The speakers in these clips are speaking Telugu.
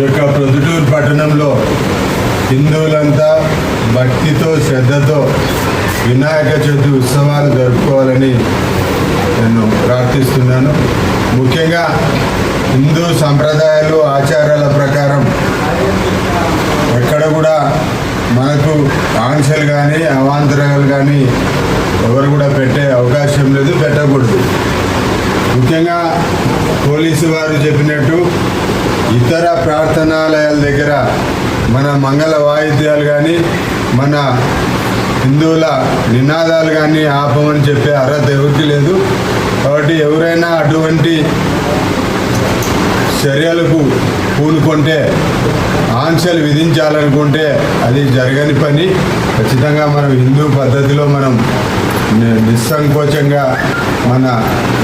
యొక్క ప్రొద్దుటూరు పట్టణంలో హిందువులంతా భక్తితో శ్రద్ధతో వినాయక చవితి ఉత్సవాలు జరుపుకోవాలని నేను ప్రార్థిస్తున్నాను. ముఖ్యంగా హిందూ సంప్రదాయాలు ఆచారాల ప్రకారం ఎక్కడ కూడా మనకు ఆంక్షలు కానీ అవాంతరాలు కానీ ఎవరు కూడా పెట్టే అవకాశం లేదు పెట్టకూడదు. ముఖ్యంగా పోలీసు వారు చెప్పినట్టు ఇతర ప్రార్థనాలయాల దగ్గర మన మంగళ వాయిద్యాలు కానీ మన హిందువుల నినాదాలు కానీ ఆపమని చెప్పే అర్హత ఎవరికి లేదు. కాబట్టి ఎవరైనా అటువంటి చర్యలకు పూనుకుంటే ఆంక్షలు విధించాలనుకుంటే అది జరగని పని. ఖచ్చితంగా మనం హిందూ పద్ధతిలో మనం నిస్సంకోచంగా మన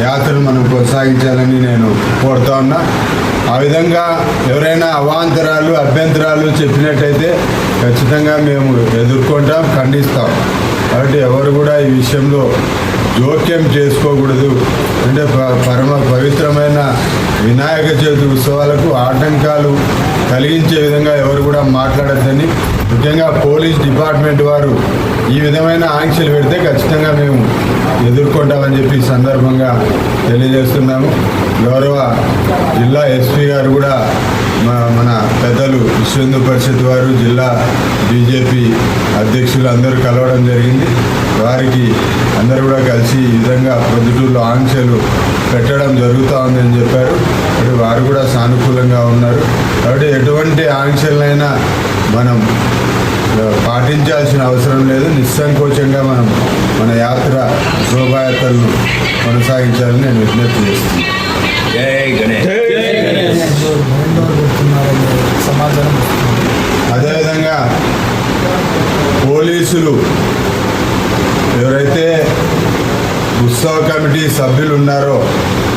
యాత్రను మనం కొనసాగించాలని నేను కోరుతా ఉన్నా. ఆ విధంగా ఎవరైనా అవాంతరాలు అభ్యంతరాలు చెప్పినట్టయితే ఖచ్చితంగా మేము ఎదుర్కొంటాం ఖండిస్తాం. కాబట్టి ఎవరు కూడా ఈ విషయంలో జోక్యం చేసుకోకూడదు. అంటే ప- పరమ పవిత్రమైన వినాయక చవితి ఉత్సవాలకు ఆటంకాలు కలిగించే విధంగా ఎవరు కూడా మాట్లాడద్దని ముఖ్యంగా పోలీస్ డిపార్ట్మెంట్ వారు ఈ విధమైన ఆంక్షలు పెడితే ఖచ్చితంగా మేము ఎదుర్కొంటామని చెప్పి ఈ సందర్భంగా తెలియజేస్తున్నాము. గౌరవ జిల్లా ఎస్పీ గారు కూడా మా మన పెద్దలు విశ్వ పరిషత్ వారు జిల్లా బీజేపీ అధ్యక్షులు అందరూ కలవడం జరిగింది. వారికి అందరూ కూడా కలిసి ఈ విధంగా పొద్దుటూరులో ఆంక్షలు పెట్టడం జరుగుతూ ఉందని చెప్పారు. వారు కూడా సానుకూలంగా ఉన్నారు. కాబట్టి ఎటువంటి ఆంక్షలైనా మనం పాటించాల్సిన అవసరం లేదు. నిస్సంకోచంగా మనం మన యాత్ర శోభాయాత్రలను కొనసాగించాలని నేను విజ్ఞప్తి చేస్తున్నాను. అదేవిధంగా పోలీసులు ఎవరైతే ఉత్సవ కమిటీ సభ్యులు ఉన్నారో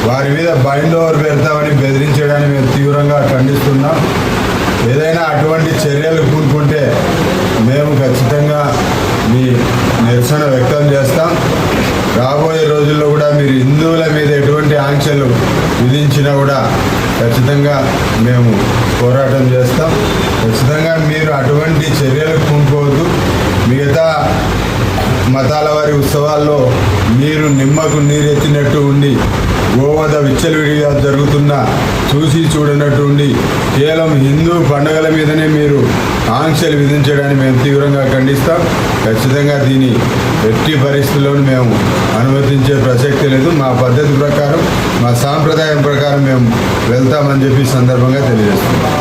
వారి మీద బైండ్ ఓవర్ పెడతామని బెదిరించడాన్ని మేము తీవ్రంగా ఖండిస్తున్నాం ఏదైనా అటువంటి చర్యలు కూనుకుంటే మేము ఖచ్చితంగా మీ నిరసన వ్యక్తం చేస్తాం రాబోయే రోజుల్లో కూడా మీరు హిందువుల మీద ఎటువంటి విధించినా కూడా ఖచ్చితంగా మేము పోరాటం చేస్తాం. ఖచ్చితంగా మీరు అటువంటి మతాల వారి ఉత్సవాల్లో మీరు నిమ్మకు నీరెత్తినట్టు ఉండి గోవధ విచ్చలవిడిగా జరుగుతున్న చూసి చూడనట్టు ఉండి కేవలం హిందూ పండుగల మీదనే మీరు ఆంక్షలు విధించడాన్ని మేము తీవ్రంగా ఖండిస్తాం. ఖచ్చితంగా దీని ఎట్టి పరిస్థితుల్లోనూ మేము అనుమతించే ప్రసక్తి లేదు. మా పద్ధతి ప్రకారం మా సాంప్రదాయం ప్రకారం మేము వెళ్తామని చెప్పి ఈ సందర్భంగా తెలియజేస్తున్నాం.